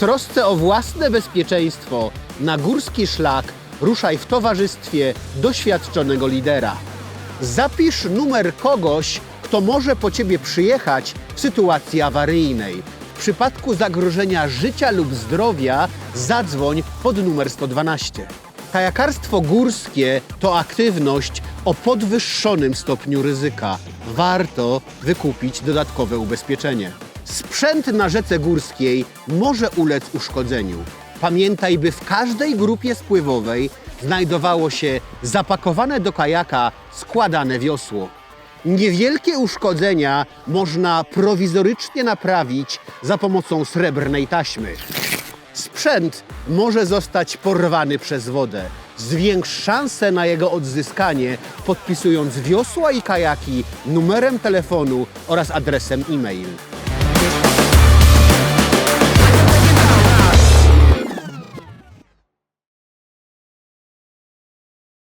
trosce o własne bezpieczeństwo na górski szlak ruszaj w towarzystwie doświadczonego lidera. Zapisz numer kogoś, kto może po ciebie przyjechać w sytuacji awaryjnej. W przypadku zagrożenia życia lub zdrowia zadzwoń pod numer 112. Kajakarstwo górskie to aktywność o podwyższonym stopniu ryzyka. Warto wykupić dodatkowe ubezpieczenie. Sprzęt na rzece górskiej może ulec uszkodzeniu. Pamiętaj, by w każdej grupie spływowej znajdowało się zapakowane do kajaka składane wiosło. Niewielkie uszkodzenia można prowizorycznie naprawić za pomocą srebrnej taśmy. Sprzęt może zostać porwany przez wodę. Zwiększ szansę na jego odzyskanie, podpisując wiosła i kajaki numerem telefonu oraz adresem e-mail.